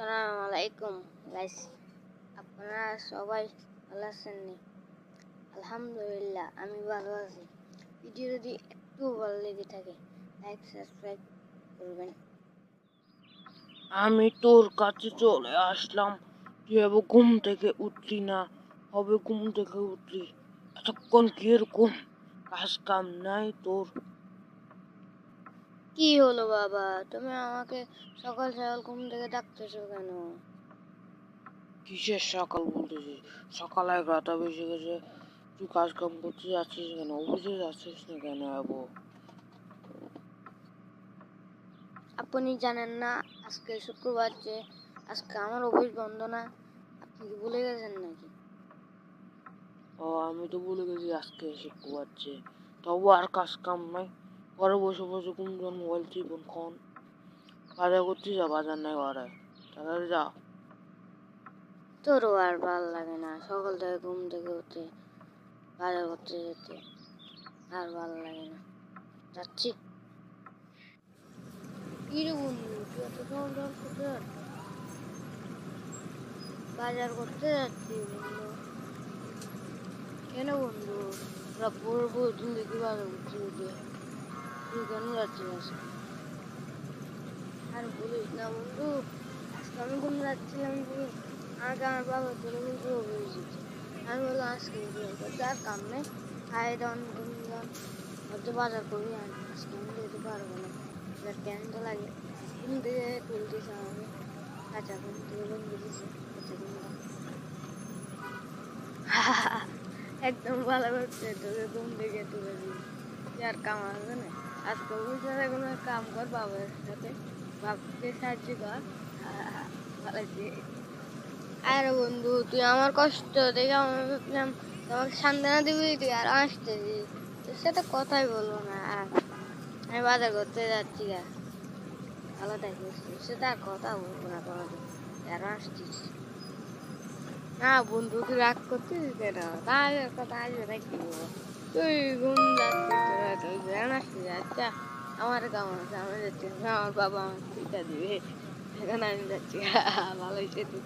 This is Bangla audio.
আসসালামু আলাইকুম গাইস, আপনারা সবাই ভালো? আলহামদুলিল্লাহ, আমি ভালো আছি। ভিডিও যদি একটু ভালো লেগে থাকে লাইক সাবস্ক্রাইব করবেন। আমি তোর কাছে চলে আসলাম। এবার ঘুম থেকে উঠলি না? হবে ঘুম থেকে উঠলি। এতক্ষণ কি এরকম কাজ কাম নাই তোর? কি হলো বাবা? তুমি আমাকে সকাল সকাল ঘুম থেকে ডাকতেছো কেন? কিসের সকাল বলতেছিস সকাল এগারোটা বেজে গেছে। তুই কাজ কাম করতে যাচ্ছিস কেন? অফিসে যাচ্ছিস না কেন এবো আপনি জানেন না আজকে শুক্রবার যে আজকে আমার অফিস বন্ধ না? আপনি কি ভুলে গেছেন নাকি? ও আমি তো বলে গেছি আজকে শুক্রবার যে। তবু আর কাজ কাম নাই। ঘরে বসে বসে কোনজন মোবাইল টিপন, খন। বাজার করতে যা বাজার নাই ঘরে তাড়াতাড়ি যা। তোরও আর ভালো লাগে না। সকাল থেকে ঘুম থেকে উঠে বাজার করতে যেতে আর ভালো লাগে না। যাচ্ছি। বন্ধু এত বাজার করতে যাচ্ছি বন্ধু। কেন বন্ধু? বড় দিন দেখি বাজার করতে যেতে। আর বলিস না বন্ধু, আজকে আমি ঘুম যাচ্ছিলাম যে আমাকে আমার বাবা তুলে বলতে হয়েছে আমি বললাম, আজকে আর কাম নেই খাই দাম ঘুম হয়তো বাজার করবি আর আজকে আমি যেতে পারব না। এবার কেন তো লাগে। ঘুম আমাকে কাঁচা ঘুম থেকে ঘুম দিতেছে একদম ভালো করছে তোকে ঘুম থেকে তুলে দিই। আর কাম আসবে না? আজকে অফিসে কোনো কাম কর, বাবার সাথে। বাবাকে সাহায্য কর। আর বন্ধু, তুই আমার কষ্ট দেখে আমি ভাবলাম, তোমাকে সান্ত্বনা দিবি তুই আর আসতেছি তোর সাথে কথাই বলব না। আমি বাজার করতে যাচ্ছি গা। ভালো থাকিস, তোর সাথে আর কথা বলব না তোমাকে। আর আসছিস। না বন্ধু, তুই রাগ করছিস কেন? তাই কথা আসবে না কি তুই ঘুম যাচ্ছিস আচ্ছা আমার কেমন আছে? আমি যাচ্ছি। আমার বাবা আমার টিকা দিবে। এখন আমি যাচ্ছি। ভালো হয়েছে তুই